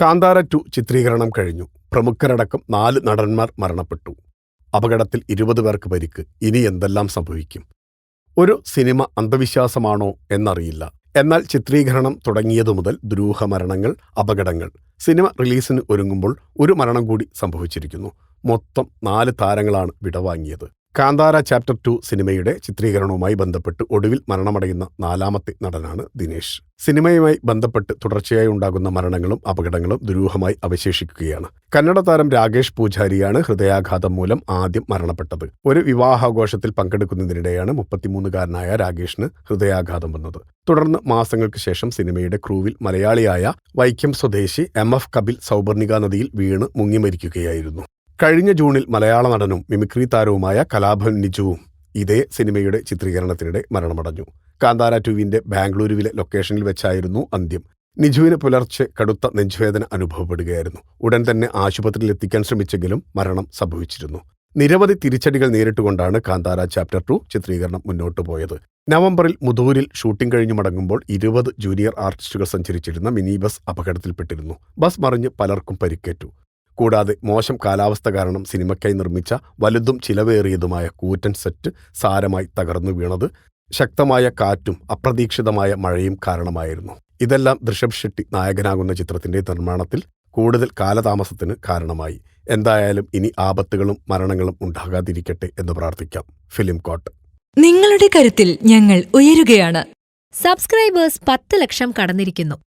Kantara to ചിത്രീകരണം കഴിഞ്ഞു. പ്രമുഖരടക്കം നാല് നടന്മാർ മരണപ്പെട്ടു. അപകടത്തിൽ ഇരുപത് പേർക്ക് പരിക്ക്. ഇനി എന്തെല്ലാം സംഭവിക്കും? ഒരു സിനിമ അന്ധവിശ്വാസമാണോ എന്നറിയില്ല. എന്നാൽ ചിത്രീകരണം തുടങ്ങിയതു മുതൽ ദുരൂഹമരണങ്ങൾ അപകടങ്ങൾ. സിനിമ റിലീസിന് ഒരുങ്ങുമ്പോൾ ഒരു മരണം കൂടി സംഭവിച്ചിരിക്കുന്നു. മൊത്തം നാല് താരങ്ങളാണ് വിടവാങ്ങിയത്. കാന്താര ചാപ്റ്റർ ടു സിനിമയുടെ ചിത്രീകരണവുമായി ബന്ധപ്പെട്ട് ഒടുവിൽ മരണമടയുന്ന നാലാമത്തെ നടനാണ് ദിനേശ്. സിനിമയുമായി ബന്ധപ്പെട്ട് തുടർച്ചയായി ഉണ്ടാകുന്ന മരണങ്ങളും അപകടങ്ങളും ദുരൂഹമായി അവശേഷിക്കുകയാണ്. കന്നഡ താരം രാകേഷ് പൂജാരിയാണ് ഹൃദയാഘാതം മൂലം ആദ്യം മരണപ്പെട്ടത്. ഒരു വിവാഹാഘോഷത്തിൽ പങ്കെടുക്കുന്നതിനിടെയാണ് മുപ്പത്തിമൂന്നുകാരനായ രാകേഷിന് ഹൃദയാഘാതം വന്നത്. തുടർന്ന് മാസങ്ങൾക്ക് ശേഷം സിനിമയുടെ ക്രൂവിൽ മലയാളിയായ വൈക്കം സ്വദേശി എം എഫ് കപിൽ സൗപർണിക നദിയിൽ വീണ് മുങ്ങിമരിക്കുകയായിരുന്നു. കഴിഞ്ഞ ജൂണിൽ മലയാള നടനും മിമിക്രി താരവുമായ കലാഭൻ നിജുവും ഇതേ സിനിമയുടെ ചിത്രീകരണത്തിനിടെ മരണമടഞ്ഞു. കാന്താര ടുവിന്റെ ബാംഗ്ലൂരുവിലെ ലൊക്കേഷനിൽ വെച്ചായിരുന്നു അന്ത്യം. നിജുവിന് പുലർച്ചെ കടുത്ത നെഞ്ചുവേദന അനുഭവപ്പെടുകയായിരുന്നു. ഉടൻ തന്നെ ആശുപത്രിയിൽ എത്തിക്കാൻ ശ്രമിച്ചെങ്കിലും മരണം സംഭവിച്ചിരുന്നു. നിരവധി തിരിച്ചടികൾ നേരിട്ടുകൊണ്ടാണ് കാന്താര ചാപ്റ്റർ ടു ചിത്രീകരണം മുന്നോട്ടു പോയത്. നവംബറിൽ മുതൂരിൽ ഷൂട്ടിംഗ് കഴിഞ്ഞു മടങ്ങുമ്പോൾ ഇരുപത് ജൂനിയർ ആർട്ടിസ്റ്റുകൾ സഞ്ചരിച്ചിരുന്ന മിനി ബസ് അപകടത്തിൽപ്പെട്ടിരുന്നു. ബസ് മറിഞ്ഞ് പലർക്കും പരിക്കേറ്റു. കൂടാതെ മോശം കാലാവസ്ഥ കാരണം സിനിമയ്ക്കായി നിർമ്മിച്ച വലുതും ചിലവേറിയതുമായ കൂറ്റൻ സെറ്റ് സാരമായി തകർന്നു വീണത് ശക്തമായ കാറ്റും അപ്രതീക്ഷിതമായ മഴയും കാരണമായിരുന്നു. ഇതെല്ലാം ദൃഷഭ് ഷെട്ടി നായകനാകുന്ന ചിത്രത്തിന്റെ നിർമ്മാണത്തിൽ കൂടുതൽ കാലതാമസത്തിന് കാരണമായി. എന്തായാലും ഇനി ആപത്തുകളും മരണങ്ങളും ഉണ്ടാകാതിരിക്കട്ടെ എന്ന് പ്രാർത്ഥിക്കാം. ഫിലിം കോട്ട്. നിങ്ങളുടെ കരുത്തിൽ ഞങ്ങൾ ഉയരുകയാണ്. സബ്സ്ക്രൈബേഴ്സ് പത്ത് ലക്ഷം കടന്നിരിക്കുന്നു.